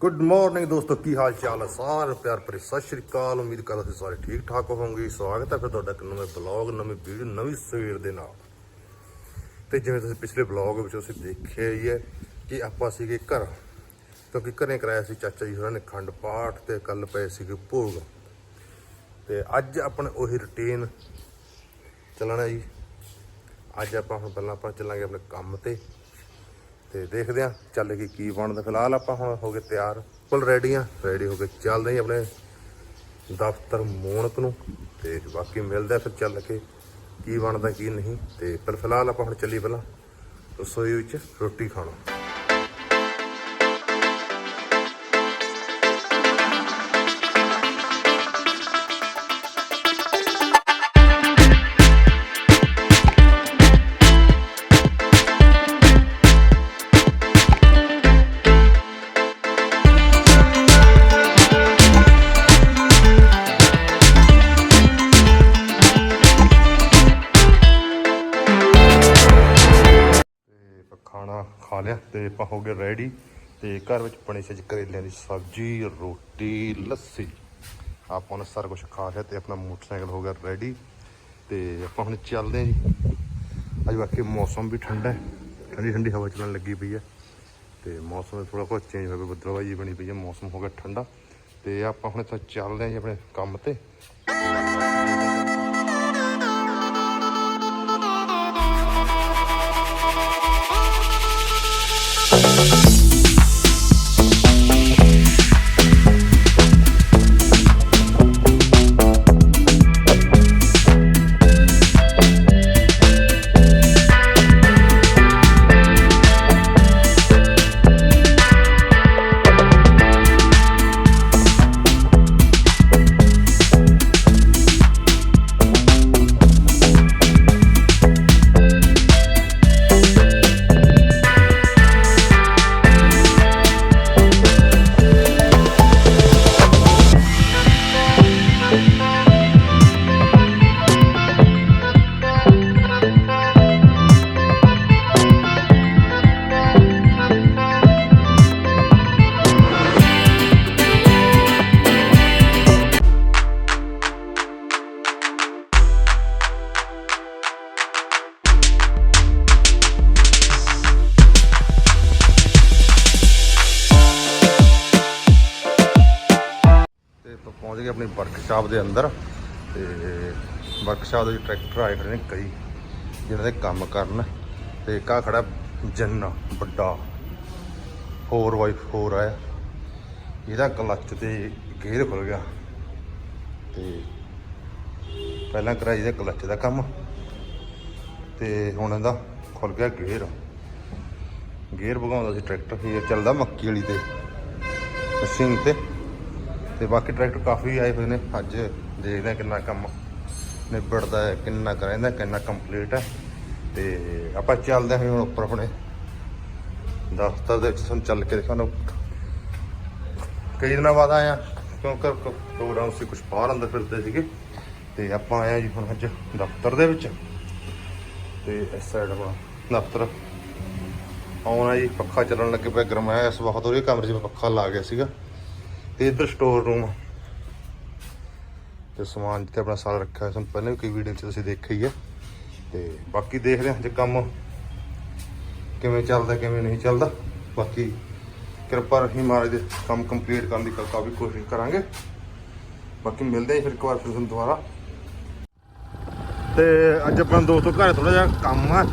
Good morning ਦੋਸਤੋ, ਕੀ ਹਾਲ ਚਾਲ ਹੈ? ਸਾਰੇ ਪਿਆਰ ਭਰੀ ਸਤਿ ਸ਼੍ਰੀ ਅਕਾਲ। ਉਮੀਦ ਕਰਦਾ ਤੁਸੀਂ ਸਾਰੇ ਠੀਕ ਠਾਕ ਹੋਵੋਗੇ। ਸਵਾਗਤ ਹੈ ਫਿਰ ਤੁਹਾਡਾ ਇੱਕ ਨਵੇਂ ਬਲੌਗ ਨਵੀਂ ਵੀਡੀਓ ਨਵੀਂ ਸਵੇਰ ਦੇ ਨਾਲ। ਤੇ ਜਿਵੇਂ ਤੁਸੀਂ ਪਿਛਲੇ ਬਲੌਗ ਵਿੱਚ ਤੁਸੀਂ ਦੇਖਿਆ ਹੀ ਹੈ ਕਿ ਆਪਾਂ ਸੀਗੇ ਘਰ। ਕਿਉਂਕਿ ਘਰੇ ਕਰਾਇਆ ਸੀ ਚਾਚਾ ਜੀ ਹੋਰਾਂ ਨੇ ਖੰਡ ਪਾਠ ਤੇ ਕੱਲ ਪਏ ਸੀਗੇ ਭੋਗ। ਤੇ ਅੱਜ ਆਪਣੇ ਉਹੀ ਰੁਟੀਨ ਚੱਲਣਾ ਜੀ। ਅੱਜ ਆਪਾਂ ਹੁਣ ਪਹਿਲਾਂ ਆਪਾਂ ਚੱਲਾਂਗੇ ਆਪਣੇ ਕੰਮ ਤੇ। ਤੇ ਦੇਖਦੇ ਆ ਚੱਲ ਕੇ ਕੀ ਬਣਦਾ। ਫਿਲਹਾਲ ਆਪਾਂ ਹੁਣ ਹੋ ਗਏ ਤਿਆਰ ਫੁੱਲ ਰੈਡੀ ਆ ਰੈਡੀ ਹੋ ਕੇ ਚੱਲਦੇ ਹਾਂ ਆਪਣੇ ਦਫ਼ਤਰ ਮੋਣਕ ਨੂੰ ਤੇ ਬਾਕੀ ਮਿਲਦਾ ਫਿਰ ਚੱਲ ਕੇ ਕੀ ਬਣਦਾ ਕੀ ਨਹੀਂ ਤੇ ਪਰ ਫਿਲਹਾਲ ਆਪਾਂ ਹੁਣ ਚੱਲੀ ਪਹਿਲਾਂ ਰਸੋਈ ਵਿੱਚ ਰੋਟੀ ਖਾਣਾ। ਲਿਆ ਤੇ ਆਪਾਂ ਹੋ ਗਏ ਰੈਡੀ ਤੇ ਘਰ ਵਿੱਚ ਬਣੀ ਸੀ ਕਰੇਲਿਆਂ ਦੀ ਸਬਜ਼ੀ, ਰੋਟੀ, ਲੱਸੀ। ਆਪਾਂ ਨੇ ਸਾਰਾ ਕੁਝ ਖਾ ਲਿਆ ਤੇ ਆਪਣਾ ਮੋਟਰਸਾਈਕਲ ਹੋ ਗਿਆ ਰੈਡੀ ਤੇ ਆਪਾਂ ਹੁਣ ਚੱਲਦੇ ਹਾਂ ਜੀ। ਅੱਜ ਬਾਕੀ ਮੌਸਮ ਵੀ ਠੰਡਾ ਹੈ। ਠੰਡੀ ਠੰਡੀ ਹਵਾ ਚੱਲਣ ਲੱਗੀ ਪਈ ਹੈ ਤੇ ਮੌਸਮ ਥੋੜਾ ਬਹੁਤ ਚੇਂਜ ਹੋ ਗਿਆ, ਬੱਦਲਵਾਈ ਬਣੀ ਪਈ ਹੈ, ਮੌਸਮ ਹੋ ਗਿਆ ਠੰਡਾ ਤੇ ਆਪਾਂ ਹੁਣ ਇੱਥੋਂ ਚੱਲਦੇ ਹਾਂ ਜੀ ਆਪਣੇ ਕੰਮ ਤੇ। ਪਹੁੰਚ ਗਏ ਆਪਣੀ ਵਰਕਸ਼ਾਪ ਦੇ ਅੰਦਰ ਤੇ ਵਰਕਸ਼ਾਪ ਦੇ ਟਰੈਕਟਰ ਆਏ ਖੜੇ ਨੇ ਕਈ ਜਿਹਨਾਂ ਦੇ ਕੰਮ ਕਰਨ ਤੇ ਕਾ ਖੜਾ ਜੰਨਾ ਵੱਡਾ 4x4 ਆਇਆ ਇਹਦਾ ਕਲੱਚ ਤੇ ਗੇਅਰ ਖੁੱਲ ਗਿਆ। ਤੇ ਪਹਿਲਾਂ ਕਰਾਈ ਇਹਦੇ ਕਲੱਚ ਦਾ ਕੰਮ ਤੇ ਹੁਣ ਇਹਦਾ ਖੁੱਲ ਗਿਆ ਗੇਅਰ ਗੇਅਰ ਭਗਾਉਂਦਾ ਸੀ ਟਰੈਕਟਰ ਇਹ ਚੱਲਦਾ ਮੱਕੀ ਵਾਲੀ ਤੇ ਮਸ਼ੀਨ ਤੇ। ਤੇ ਬਾਕੀ ਟਰੈਕਟਰ ਕਾਫੀ ਆਏ ਹੋਏ ਨੇ। ਅੱਜ ਦੇਖਦੇ ਹਾਂ ਕਿੰਨਾ ਕੰਮ ਨਿਬੜਦਾ ਹੈ, ਕਿੰਨਾ ਕਰਾਂਦਾ ਕਿੰਨਾ ਕੰਪਲੀਟ ਹੈ। ਤੇ ਆਪਾਂ ਚੱਲਦੇ ਹਾਂ ਹੁਣ ਉੱਪਰ ਆਪਣੇ ਦਫ਼ਤਰ ਦੇ ਵਿੱਚ। ਸਾਨੂੰ ਚੱਲ ਕੇ ਦਿਖਾਉਣਾ ਕਈ ਦਿਨਾਂ ਬਾਅਦ ਆਇਆ ਕਿਉਂਕਿ ਕ- ਪ੍ਰੋਗਰਾਮ ਸੀ ਕੁਝ ਬਾਹਰ ਅੰਦਰ ਫਿਰਦੇ ਸੀਗੇ। ਤੇ ਆਪਾਂ ਆਏ ਹਾਂ ਜੀ ਹੁਣ ਅੱਜ ਦਫ਼ਤਰ ਦੇ ਵਿੱਚ। ਤੇ ਇਸ ਸਾਈਡ ਆਪਣਾ ਦਫ਼ਤਰ ਆਉਣਾ ਜੀ। ਪੱਖਾ ਚੱਲਣ ਲੱਗੇ ਪਿਆ ਗਰਮਾਇਆ ਇਸ ਹੋ ਰਹੀ ਕਮਰੇ 'ਚ ਪੱਖਾ ਲਾ ਗਿਆ ਸੀਗਾ। ਤੇ ਇੱਧਰ ਸਟੋਰ ਰੂਮ ਤੇ ਸਮਾਨ ਜਿੱਥੇ ਆਪਣਾ ਸਾਰਾ ਰੱਖਿਆ ਹੋਇਆ, ਸਾਨੂੰ ਪਹਿਲਾਂ ਵੀ ਕਈ ਵੀਡੀਓ 'ਚ ਤੁਸੀਂ ਦੇਖਿਆ ਹੀ ਹੈ ਤੇ ਬਾਕੀ ਦੇਖਦੇ ਹਾਂ ਜੇ ਕੰਮ ਕਿਵੇਂ ਚੱਲਦਾ, ਕਿਵੇਂ ਨਹੀਂ ਚੱਲਦਾ। ਬਾਕੀ ਕਿਰਪਾ ਰਹੀ ਮਹਾਰਾਜ ਦੇ ਕੰਮ ਕੰਪਲੀਟ ਕਰਨ ਦੀ ਕਾਫੀ ਕੋਸ਼ਿਸ਼ ਕਰਾਂਗੇ। ਬਾਕੀ ਮਿਲਦੇ ਹਾਂ ਫਿਰ ਇੱਕ ਵਾਰ ਫਿਰ ਤੁਹਾਨੂੰ ਦੁਬਾਰਾ। ਤੇ ਅੱਜ ਆਪਣਾ ਦੋਸਤੋ ਘਰ ਥੋੜਾ ਜਿਹਾ ਕੰਮ ਆ।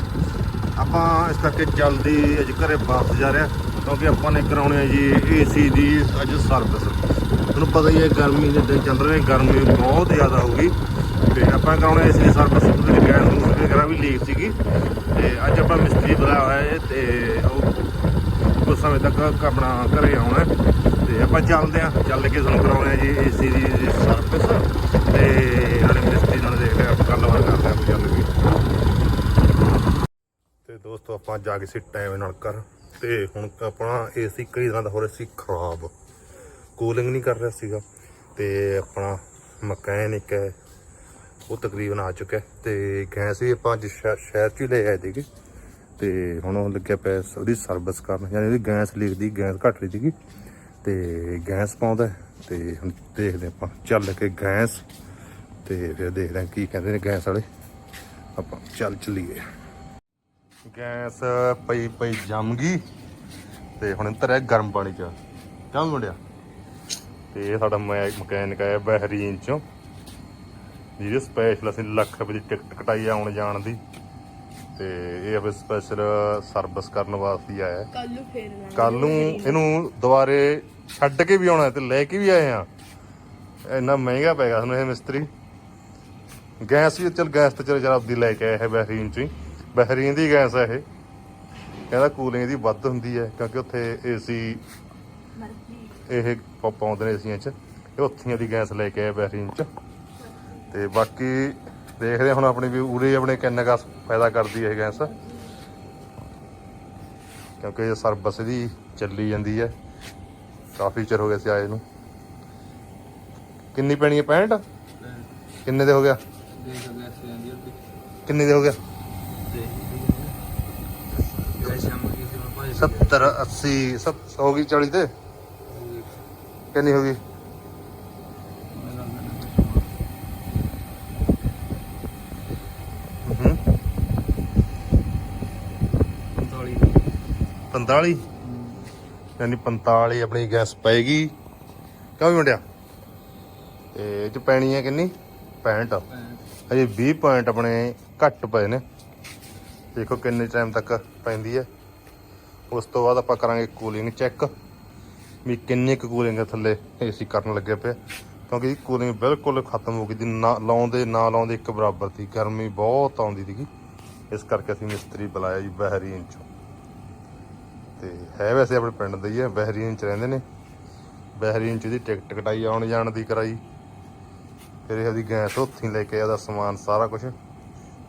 ਆਪਾਂ ਇਸ ਕਰਕੇ ਜਲਦੀ ਅੱਜ ਘਰੇ ਵਾਪਸ ਜਾ ਰਹੇ ਰਿਹਾ ਕਿਉਂਕਿ ਆਪਾਂ ਨੇ ਕਰਾਉਣੀ ਹੈ ਜੀ ਏਸੀ ਦੀ ਅੱਜ ਸਰਵਿਸ। ਤੁਹਾਨੂੰ ਪਤਾ ਹੀ ਹੈ ਗਰਮੀ ਦੇ ਦਿਨ ਚੱਲ ਰਹੇ ਗਰਮੀ ਬਹੁਤ ਜ਼ਿਆਦਾ ਹੋ ਗਈ। ਤੇ ਆਪਾਂ ਕਰਾਉਣੀ ਏਸੀ ਦੀ ਸਰਵਿਸ ਤੇ ਗੈਸ ਨੂੰ ਵਗੈਰਾ ਵੀ ਲੀਕ ਸੀਗੀ। ਤੇ ਅੱਜ ਆਪਾਂ ਮਿਸਤਰੀ ਬੁਲਾਇਆ ਹੋਇਆ ਹੈ ਤੇ ਉਹ ਕੁਝ ਸਮੇਂ ਤੱਕ ਆਪਣਾ ਘਰੇ ਆਉਣਾ ਹੈ। ਤੇ ਆਪਾਂ ਚੱਲਦੇ ਆਂ ਚੱਲ ਕੇ ਤੁਹਾਨੂੰ ਕਰਾਉਣੇ ਆ ਜੀ ਏਸੀ ਦੀ ਸਰਵਿਸ। ਤੇ ਨਾਲੇ ਮਿਸਤਰੀ ਨਾਲ ਦੇਖਦੇ ਆਪਾਂ ਗੱਲਬਾਤ ਕਰਦੇ ਆਂ ਚੱਲ ਕੇ ਤੇ ਦੋਸਤੋ, ਆਪਾਂ ਜਾ ਕੇ ਸੀ ਟਾਈਮ ਨਾਲ ਕਰ ਤੇ ਹੁਣ ਤਾਂ ਆਪਣਾ ਏਸੀ ਕਈ ਦਿਨਾਂ ਦਾ ਹੋ ਰਿਹਾ ਸੀ ਖਰਾਬ। ਕੂਲਿੰਗ ਨਹੀਂ ਕਰ ਰਿਹਾ ਸੀਗਾ ਤੇ ਆਪਣਾ ਮਕੈਨਿਕ ਹੈ, ਉਹ ਤਕਰੀਬਨ ਆ ਚੁੱਕਾ ਹੈ ਤੇ ਗੈਸ ਵੀ ਆਪਾਂ ਅੱਜ ਸ਼ਹਿ- ਸ਼ਹਿਰ ਚ ਹੀ ਲੈ ਆਏ ਸੀਗੇ ਤੇ ਹੁਣ ਉਹ ਲੱਗਿਆ ਪਿਆ ਉਹਦੀ ਸਰਵਿਸ ਕਰਨ, ਯਾਨੀ ਉਹਦੀ ਗੈਸ ਲੀਕ ਦੀ ਗੈਸ ਘਟ ਰਹੀ ਸੀਗੀ ਤੇ ਗੈਸ ਪਾਉਂਦਾ ਹੈ ਤੇ ਹੁਣ ਦੇਖਦੇ ਆਪਾਂ, ਚੱਲ ਕੇ ਗੈਸ ਤੇ ਫਿਰ ਦੇਖਦੇ ਹਾਂ ਕੀ ਕਹਿੰਦੇ ਨੇ ਗੈਸ ਵਾਲੇ। ਆਪਾਂ ਚੱਲ ਚੱਲੀਏ। ਗੈਸ ਪਈ ਪਈ ਜੰਮ ਗਈ ਤੇ ਹੁਣ ਧਰਿਆ ਗਰਮ ਪਾਣੀ ਚ। ਕਿਉਂ ਮੁੰਡਿਆ। ਤੇ ਇਹ ਸਾਡਾ ਮਕੈਨਿਕ ਆਇਆ ਬਹਿਰੀਨ ਚੋਂ। ਜਿਹਦੇ ਸਪੈਸ਼ਲ ਅਸੀਂ ਲੱਖ ਰੁਪਏ ਦੀ ਟਿਕਟ ਕਟਾਈ ਆਉਣ ਜਾਣ ਦੀ। ਤੇ ਇਹ ਅਬ ਸਪੈਸ਼ਲ ਸਰਵਿਸ ਕਰਨ ਵਾਸਤੇ ਆਇਆ। ਕੱਲ ਨੂੰ ਫੇਰ ਲਾਂਗੇ। ਕੱਲ ਨੂੰ ਇਹਨੂੰ ਦੁਬਾਰੇ ਛੱਡ ਕੇ ਵੀ ਆਉਣਾ ਤੇ ਲੈ ਕੇ ਵੀ ਆਏ ਆ। ਇੰਨਾ ਮਹਿੰਗਾ ਪੈਗਾ ਸਾਨੂੰ ਇਹ ਮਿਸਤਰੀ। ਗੈਸ ਵੀ ਚਲ ਗੈਸ ਤੇ ਚਲ ਜਰਾ ਆਪਦੀ ਲੈ ਕੇ ਆਇਆ ਹੈ ਬਹਿਰੀਨ ਚ ਬਹਿਰੀਨ ਦੀ ਗੈਸ ਹੈ ਇਹ। ਕਹਿੰਦਾ ਕੂਲਿੰਗ ਦੀ ਵੱਧ ਹੁੰਦੀ ਹੈ ਕਿਉਂਕਿ ਉੱਥੇ ਏਸੀ ਇਹ ਪਾਉਂਦੇ ਨੇ ਏਸੀਆਂ ਚ ਇਹ ਉੱਥੀਆਂ ਦੀ ਗੈਸ ਲੈ ਕੇ ਆਇਆ ਬਹਿਰੀਨ ਚ। ਤੇ ਬਾਕੀ ਦੇਖਦੇ ਹੁਣ ਆਪਣੀ ਵੀ ਉਰੇ ਆਪਣੇ ਕਿੰਨਾ ਕੁ ਫਾਇਦਾ ਕਰਦੀ ਹੈ ਇਹ ਗੈਸ। ਕਿਉਂਕਿ ਇਹ ਸਰਵਿਸ ਦੀ ਚੱਲੀ ਜਾਂਦੀ ਹੈ। ਕਾਫੀ ਚਿਰ ਹੋ ਗਿਆ ਸੀ ਆਏ ਨੂੰ। ਕਿੰਨੀ ਪੈਣੀ ਹੈ 65 ਕਿੰਨੇ ਦੇ ਹੋ ਗਿਆ? ਕਿੰਨੇ ਦੇ ਹੋ ਗਿਆ? 70 80 70 ਹੋ ਗਈ 40 ਤੇ? ਕਿੰਨੀ ਹੋ ਗਈ? ਹੂੰ 45 ਯਾਨੀ 45 ਆਪਣੀ ਗੈਸ ਪਏਗੀ ਵੀ ਮੁੰਡਿਆ? ਤੇ ਇਹ ਚ ਪੈਣੀ ਹੈ ਕਿੰਨੀ? 65 ਅਜੇ 20 ਪੁਆਇੰਟ ਆਪਣੇ ਘੱਟ ਪਏ ਨੇ। ਦੇਖੋ ਕਿੰਨੇ ਟਾਈਮ ਤੱਕ ਪੈਂਦੀ ਹੈ। ਉਸ ਤੋਂ ਬਾਅਦ ਆਪਾਂ ਕਰਾਂਗੇ ਕੂਲਿੰਗ ਚੈੱਕ ਵੀ ਕਿੰਨੀ ਕੁ ਕੂਲਿੰਗ ਹੈ ਥੱਲੇ ਏਸੀ ਕਰਨ ਲੱਗੇ ਪਿਆ ਕਿਉਂਕਿ ਕੂਲਿੰਗ ਬਿਲਕੁਲ ਖਤਮ ਹੋ ਗਈ ਦੀ ਨਾ ਲਾਉਂਦੇ ਨਾ ਲਾਉਂਦੇ ਇੱਕ ਬਰਾਬਰ ਸੀ। ਗਰਮੀ ਬਹੁਤ ਆਉਂਦੀ ਸੀਗੀ। ਇਸ ਕਰਕੇ ਅਸੀਂ ਮਿਸਤਰੀ ਬੁਲਾਇਆ ਜੀ ਬਹਿਰੀਨ ਚੋਂ। ਤੇ ਹੈ ਵੈਸੇ ਆਪਣੇ ਪਿੰਡ ਦਾ ਹੀ ਹੈ, ਬਹਿਰੀਨ ਚ ਰਹਿੰਦੇ ਨੇ। ਬਹਿਰੀਨ ਚ ਇਹਦੀ ਟਿਕਟ ਕਟਾਈ ਆਉਣ ਜਾਣ ਦੀ ਕਰਾਈ। ਫਿਰ ਇਹ ਉਹਦੀ ਗੈਸ ਉੱਥੇ ਲੈ ਕੇ ਆਦਾ ਸਮਾਨ, ਸਾਰਾ ਕੁਝ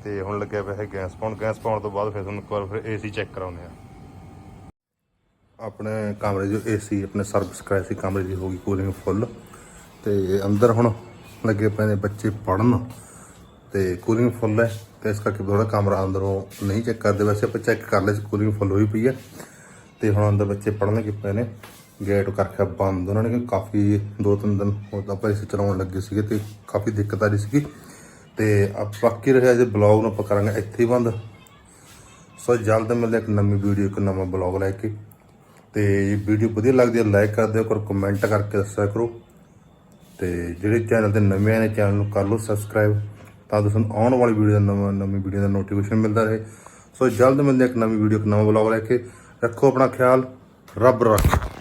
ਤੇ ਹੁਣ ਲੱਗਿਆ ਪਿਆ ਹੈ ਗੈਸ ਪਾਉਣ ਗੈਸ ਪਾਉਣ ਤੋਂ ਬਾਅਦ ਫਿਰ ਤੁਹਾਨੂੰ ਇੱਕ ਵਾਰ ਫਿਰ ਏਸੀ ਚੈੱਕ ਕਰਾਉਂਦੇ ਆ ਆਪਣੇ ਕਮਰੇ ਜੋ ਏਸੀ ਆਪਣੇ ਸਰਵਿਸ ਕਰਾਇਆ ਸੀ, ਕਮਰੇ ਦੀ ਹੋ ਗਈ ਕੂਲਿੰਗ ਫੁੱਲ ਤੇ ਅੰਦਰ ਹੁਣ ਲੱਗੇ ਪਏ ਨੇ ਬੱਚੇ ਪੜਨ ਤੇ ਕੂਲਿੰਗ ਫੁੱਲ ਹੈ, ਤੇ ਇਸ ਕਰਕੇ ਥੋੜਾ ਕਮਰਾ ਅੰਦਰੋਂ ਨਹੀਂ ਚੈੱਕ ਕਰਦੇ। ਵੈਸੇ ਆਪਾਂ ਚੈੱਕ ਕਰ ਲਿਆ ਸੀ ਕੂਲਿੰਗ ਫੁੱਲ ਹੋਈ ਪਈ ਹੈ। ਤੇ ਹੁਣ ਅੰਦਰ ਬੱਚੇ ਪੜਨ ਲੱਗੇ ਪਏ ਨੇ। ਗੇਟ ਕਰਕੇ ਬੰਦ, ਉਹਨਾਂ ਨੇ ਕਾਫੀ ਦੋ ਤਿੰਨ ਦਿਨ ਉਹ ਆਪਾਂ ਇਸ ਚਲਾਉਣ ਲੱਗੇ ਸੀਗੇ ਤੇ ਕਾਫੀ ਦਿੱਕਤ ਆ ਰਹੀ ਸੀਗੀ। ਤੇ ਆਪਾਂ ਕੀ ਰਿਹਾ ਜੇ ਬਲੌਗ ਨੂੰ ਆਪਾਂ ਕਰਾਂਗੇ ਇੱਥੇ ਹੀ ਬੰਦ। ਸੋ ਜਲਦ ਮਿਲਦੇ ਇੱਕ ਨਵੀਂ ਵੀਡੀਓ, ਇੱਕ ਨਵਾਂ ਬਲੌਗ ਲੈ ਕੇ। ਤੇ ਇਹ ਵੀਡੀਓ ਵਧੀਆ ਲੱਗਦੀ ਹੈ ਲਾਈਕ ਕਰ ਦਿਓ ਕਰੋ ਕਮੈਂਟ ਕਰਕੇ ਦੱਸਿਆ ਕਰੋ। ਤੇ ਜਿਹੜੇ ਚੈਨਲ ਤੇ ਨਵੇਂ ਆਏ ਨੇ ਚੈਨਲ ਨੂੰ ਕਰ ਲਓ ਸਬਸਕ੍ਰਾਈਬ ਤਾਂ ਤੁਹਾਨੂੰ ਆਉਣ ਵਾਲੀ ਵੀਡੀਓ ਦਾ ਨਵਾਂ, ਨਵੀਂ ਵੀਡੀਓ ਦਾ ਨੋਟੀਫਿਕੇਸ਼ਨ ਮਿਲਦਾ ਰਹੇ। ਸੋ ਜਲਦ ਮਿਲਦੇ ਇੱਕ ਨਵੀਂ ਵੀਡੀਓ, ਇੱਕ ਨਵਾਂ ਬਲੌਗ ਲੈ ਕੇ। ਰੱਖੋ ਆਪਣਾ ਖਿਆਲ, ਰੱਬ ਰੱਖ।